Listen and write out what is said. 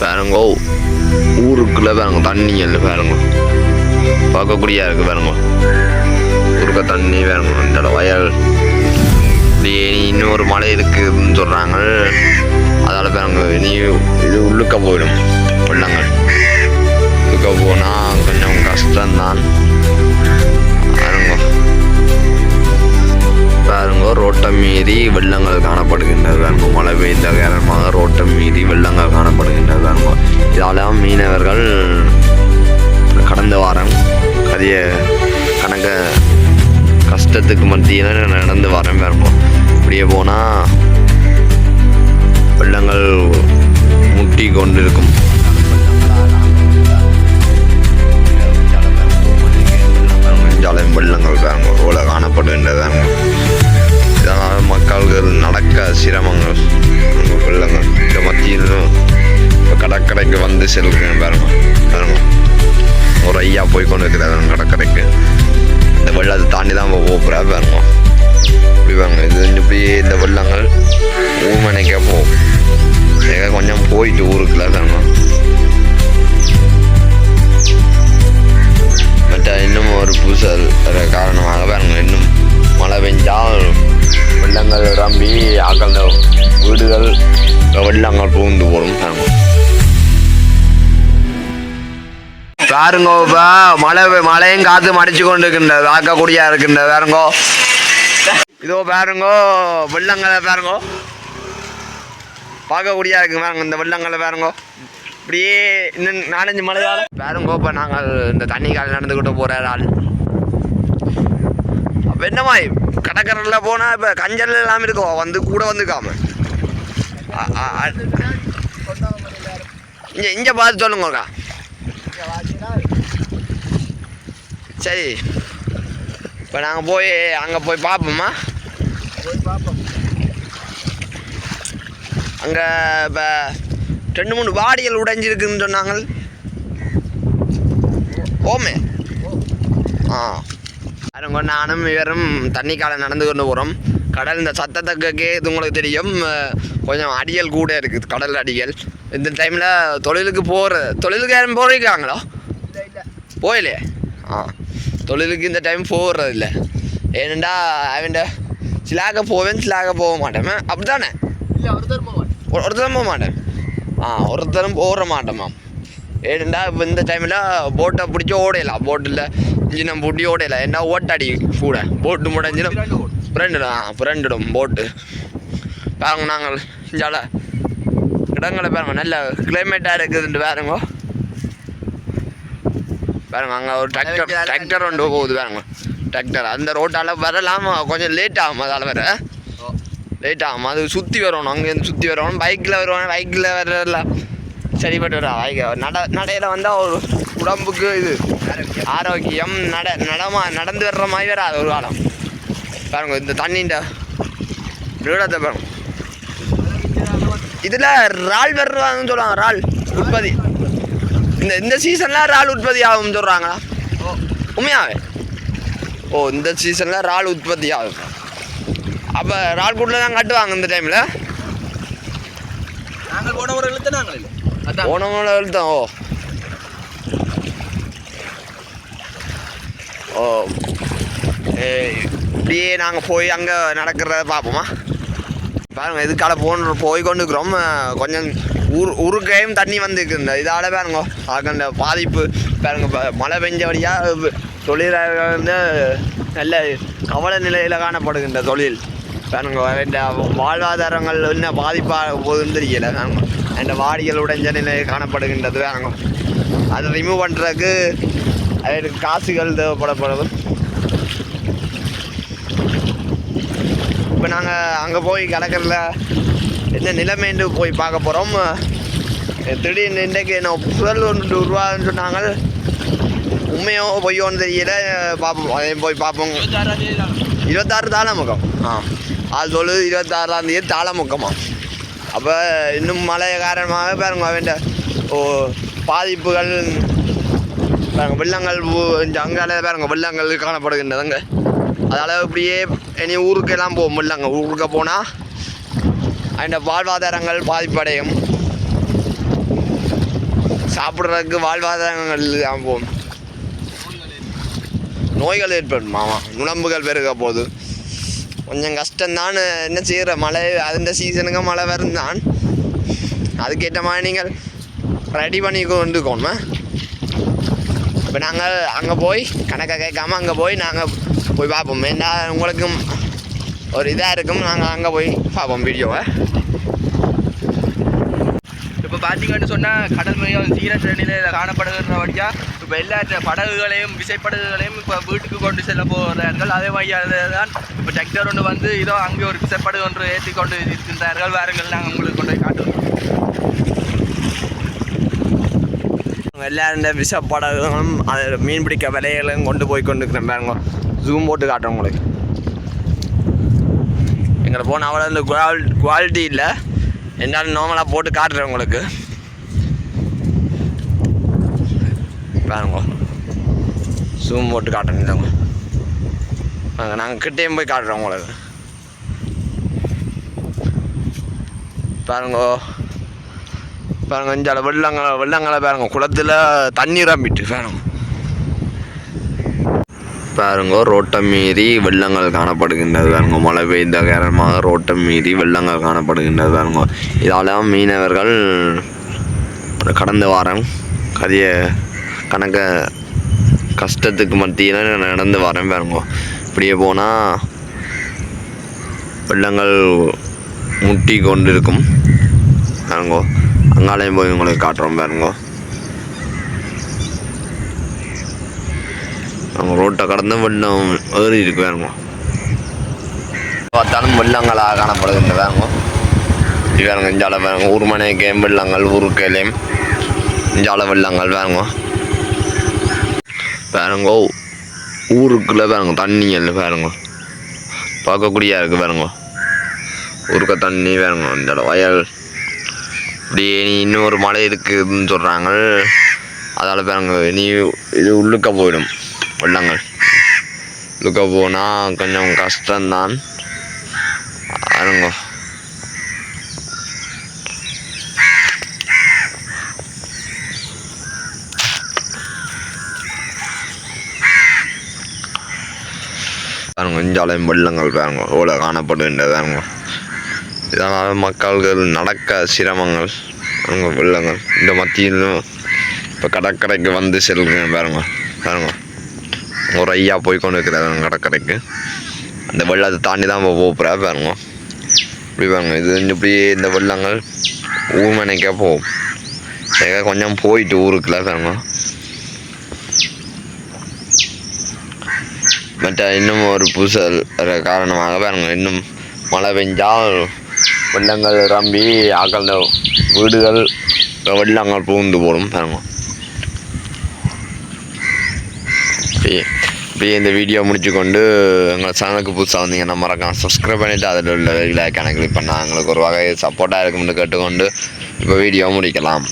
பாருங்க ஊருக்குள்ள பாருங்க தண்ணி இல்லை பாருங்க. பார்க்கக்கூடியா இருக்கு பாருங்க. ஊருக்க தண்ணி பாருங்க இந்த வயல். இன்னொரு மலை இருக்குதுன்னு சொல்கிறாங்க அதால் பாருங்க இனி இது உள்ளுக்க போயிடும் வெள்ளங்கள் உள்ளுக்க போனால் கொஞ்சம் கஷ்டம்தான். ரோட்டம் மீறி வெள்ளங்கள் காணப்படுகின்றது பாருங்க மழை பெய்த காரணமாக ரோட்டம் மீறி வெள்ளங்கள் காணப்படுகின்றது அனுபவம் இதால மீனவர்கள் கடந்த வாரம் அதிக கணக்க கஷ்டத்துக்கு மத்தியில் நடந்து வரேன் வரணும் இப்படியே போனால் வெள்ளங்கள் முட்டி கொண்டிருக்கும். ஒரு போய் கொண்டு இருக்கிறார் கடற்கரைக்கு. இந்த வெள்ளத்தை தாண்டி தான் போகிறா வரணும் இப்படி வாங்க இது இப்படியே இந்த வெள்ளங்கள் ஊமனைக்கே போகும். ஏக கொஞ்சம் போயிட்டு ஊருக்குள்ள வரணும் மற்ற இன்னும் ஒரு பூசல் காரணமாக பாருங்க இன்னும் மழை பெஞ்சால் வெள்ளங்கள் ரம்பி ஆக்கள் வீடுகள் வெள்ளங்கள் பூந்து போடும் பாருங்க. பாருங்கோ இப்போ மழை மழையும் காத்து மடிச்சு கொண்டு இருக்கின்றது ஆக்கக்கூடியா இருக்கின்ற பாருங்கோ. இதோ பாருங்கோ வெள்ளங்களை பாருங்கோ. பார்க்கக்கூடியா இருக்கு பாருங்க இந்த வெள்ளங்களை பாருங்கோ. இப்படியே இன்னும் நாலஞ்சு மழை பாருங்கோ இப்போ நாங்கள் இந்த தண்ணி கால் நடந்துக்கிட்டு போகிற ஆள். அப்போ என்னமாய் கடற்கரையில் போனால் இப்போ கஞ்சல் எல்லாம் இருக்கும் வந்து கூட வந்துக்காம இங்கே இங்கே பார்த்து சொல்லுங்கக்கா. சரி. இப்போ நாங்கள் போய் அங்கே போய் பார்ப்போமா அங்கே இப்போ ரெண்டு மூணு வாடிகள் உடைஞ்சிருக்குன்னு சொன்னாங்க ஓமே ஆ. பாருங்க நானும் இவரும் தண்ணி காலம் நடந்து கொண்டு போகிறோம் கடல் இந்த சத்தத்தை கேட்குது உங்களுக்கு தெரியும். கொஞ்சம் அடியல் கூட இருக்குது கடல் அடியல் இந்த டைமில் தொழிலுக்கு போகிற தொழிலுக்கு யாரும் போயிருக்காங்களோ? போயிலே. ஆ. தொழிலுக்கு இந்த டைம் போகிறது இல்லை ஏனண்டா அவன்ட சிலாக போவேன் சிலாக போக மாட்டேன். அப்படி தானே ஒருத்தரும் போக மாட்டேன். ஆ ஒருத்தரும் போகிற மாட்டேம்மா ஏனண்டா இப்போ இந்த டைமில் போட்டை பிடிச்சி ஓடையலாம் போட்டில் இன்ஜினம் பூட்டி ஓடையலாம் என்ன ஓட்டாடி கூட? போட்டு முடைஞ்சிடும் புரண்டுடும் ஆ புரண்டுடும் போட்டு பாருங்க நாங்கள் இஞ்சால இடங்களை பாருங்க நல்ல கிளைமேட்டாக இருக்குதுன்ட்டு பாருங்க. பாருங்க அங்கே ஒரு டிராக்டர் டிராக்டர் ஒன்று போகுது பாருங்க. டிராக்டர் அந்த ரோட்டால் வரலாம் கொஞ்சம் லேட் ஆகும் அதால் வர லேட் ஆகும் அது சுற்றி வரணும் அங்கேருந்து சுற்றி வரணும் பைக்கில் வருவாங்க பைக்கில் வரலாம் சரிப்பட்டு வரா பைக் நட நடையில் வந்தால் ஒரு உடம்புக்கு இது ஆரோக்கியம் நட நடமா நடந்து வர்ற மாதிரி வராது ஒரு காலம். பாருங்க இந்த தண்ணின்ற விடத்தை பாருங்க. இதில் இறால் வர்றாங்கன்னு சொல்லுவாங்க இறால் உற்பத்தி. இந்த இந்த சீசனில் இறால் உற்பத்தி ஆகும்னு சொல்கிறாங்களா உண்மையாவே? ஓ இந்த சீசனில் இறால் உற்பத்தி ஆகும் அப்போ இறால் கூட்டில் தான் கட்டுவாங்க இந்த டைமில் நாங்கள் போன ஒரு எழுத்து நாங்கள் இல்லை. போனவங்கள எழுத்தம் ஓ. ஓ. இப்படியே நாங்கள் போய் அங்கே நடக்கிறத பார்ப்போமா? பாருங்க இதுக்கால போன போய் கொண்டு இருக்கிறோம் அஹ், ஒரு ஒரு ஊருக்கையும் தண்ணி இந்த இதால் பாருங்க அந்த பாதிப்பு. பாருங்க ப- மழை பெஞ்சபடியாக தொழிலாளர்கள் வந்து நல்ல கவலை நிலையில் காணப்படுகின்ற தொழில். பாருங்க இந்த வாழ்வாதாரங்கள் என்ன பாதிப்பாக போகுதுன்னு தெரியல பாருங்க அந்த வாடிகள் உடைஞ்ச நிலையில் காணப்படுகின்றது பாருங்க. அதை ரிமூவ் பண்ணுறதுக்கு அதுக்கு காசுகள் தேவைப்படப்படுது. இப்போ நாங்கள் அங்கே போய் கலக்கிறதுல என்ன நிலைமைன்னு போய் பார்க்க போகிறோம் திடீர்னு இன்றைக்கு என்ன புயல் ஒன்று உருவான்னு சொன்னாங்க. உண்மையோ பொய்யோன்னு தெரியல. பார்ப்போம். அதையும் போய் பார்ப்போம். இருபத்தாறு தாளமுகம். ஆ. அது சொல்லுது இருபத்தாறாம் தேதி தாளமுகமா. அப்போ இன்னும் மழை காரணமாக பாருங்க வேண்ட ஓ பாதிப்புகள் பாருங்க வெள்ளங்கள் ஊ- அங்கால பாருங்க வெள்ளங்கள் காணப்படுகின்றதுங்க. அதால் இப்படியே இனி ஊருக்கெல்லாம் போகும் வெள்ளங்க. ஊருக்கு போனால் அந்த வாழ்வாதாரங்கள் பாதிப்படையும். சாப்பிட்றதுக்கு வாழ்வாதாரங்கள் இல்லாம போகும். நோய்கள் ஏற்படும் மாமா நுழம்புகள் பெருக போகுது. கொஞ்சம் கஷ்டம்தான். என்ன செய்கிற மழை அந்த சீசனுக்கு மழை வரும் தான் அதுக்கேற்ற மாதிரி நீங்கள் ரெடி பண்ணி கொண்டு போகணுமா இப்போ நாங்கள் அங்கே போய் கணக்கை கேட்காம அங்கே போய் நாங்கள் போய் பார்ப்போம். என்ன உங்களுக்கும் ஒரு இதாக இருக்கும். நாங்கள் அங்கே போய் பார்ப்போம் வீடியோவை இப்போ பார்த்தீங்கன்னு சொன்னால் கடல் மிகவும் சீரற்ற நிலையில் காணப்படுகிறபடியா இப்போ எல்லா படகுகளையும் விசைப்படகுகளையும் இப்போ வீட்டுக்கு கொண்டு செல்ல போகிறார்கள். அதே மாதிரி தான் இப்போ டிராக்டர் ஒன்று வந்து இதோ அங்கே ஒரு விசைப்படகு ஒன்று ஏற்றி கொண்டு இருக்கின்றார்கள். வாருங்கள் நாங்கள் உங்களுக்கு கொண்டு போய் காட்டுவோம். எல்லாருடைய விசைப்படகுகளும் விஷப்படகுகளும் அது மீன் பிடிக்க விலைகளையும் கொண்டு போய் கொண்டு இருக்கிறேன் பாருங்க ஜூம் போட்டு காட்டுறேன் உங்களுக்கு. எங்களை போன அவ்வளோ குவால் குவாலிட்டி இல்லை. என்னால் நார்மலாக போட்டு காட்டுறேன் உங்களுக்கு. பாருங்க. ஜூம் போட்டு காட்டுறேன் இல்லைங்க வாங்க நாங்கள் கிட்டேயும் போய் காட்டுறோம் உங்களுக்கு. பாருங்கோ. பாருங்க இந்த வெள்ளங்களை வெள்ளங்களை பாருங்க குளத்தில் தண்ணி ரம்பிட்டு பாருங்க. பாருங்க ரோட்டம் மீறி வெள்ளங்கள் காணப்படுகின்றது பாருங்க. மழை பெய்த காரணமாக ரோட்டம் மீறி வெள்ளங்கள் காணப்படுகின்றது பாருங்க. இதால் மீனவர்கள் கடந்த வாரம் கதிய கணக்க கஷ்டத்துக்கு மத்தியில் நடந்து வரேன் பாருங்க. இப்படியே போனால் வெள்ளங்கள் முட்டி கொண்டு இருக்கும் பாருங்கோ. அங்காலையும் போய் உங்களுக்கு காட்டுறோம் பாருங்கோ. அவங்க ரோட்டை கடந்து வெள்ளம் ஏறி இருக்கு பார்த்தாலும் வெள்ளங்களாக காணப்படுகின்ற பாருங்க இவருங்க இஞ்சால வேணுங்க. ஊர் மனைக்கேம் வெள்ளங்கள் ஊருக்கேலையும் இஞ்சால வெள்ளங்கள் வேணுங்க. வேணுங்க ஊருக்குள்ளே வேணுங்க தண்ணி எல்லாம் பாருங்க பார்க்கக்கூடியா இருக்குது வேணுங்க. ஊருக்க தண்ணி வேணுங்க இந்த வயல். இப்படி நீ இன்னொரு மலை இருக்குதுன்னு சொல்கிறாங்க அதால் பாருங்க நீ இது உள்ளுக்க போயிடும். வெள்ளங்கள் உள்ளுக்க போனால் கொஞ்சம் கஷ்டம்தான். அருங்கோ. பாருங்க இஞ்சாலையும் வெள்ளங்கள் பாருங்க. எவ்வளோ காணப்படுகின்றது பாருங்க. இதனால் மக்கள்கள் நடக்க சிரமங்கள். அங்கே வெள்ளங்கள் இந்த மத்தியிலும் இப்போ கடற்கரைக்கு வந்து செல்லுங்க பாருங்க. பாருங்க. ஒரு ஐயா போய் கொண்டு இருக்கிறாங்க கடற்கரைக்கு. அந்த வெள்ளத்தை தாண்டி தான் போகிறா பாருங்க. இப்படி பாருங்க இது இப்படி இந்த வெள்ளங்கள் ஊர்மனைக்கே போகும். ஏக கொஞ்சம் போயிட்டு ஊருக்குள்ள பாருங்க. மற்ற இன்னும் ஒரு பூசல் காரணமாக பாருங்க இன்னும் மழை பெஞ்சால் வெள்ளங்கள் ரம்பி ஆக்கள் வீடுகள் வெள்ளங்கள் பூந்து போடும் பாருங்க. இப்போ இந்த வீடியோ முடிச்சு கொண்டு எங்கள் சேனலுக்கு புதுசாக வந்தீங்கன்னா மறக்காம சப்ஸ்கிரைப் பண்ணிவிட்டு அதில் உள்ள வெளியில் கணக்கு பண்ணால் எங்களுக்கு ஒரு வகை சப்போர்ட்டாக இருக்கும்னு கேட்டுக்கொண்டு இப்போ வீடியோ முடிக்கலாம்.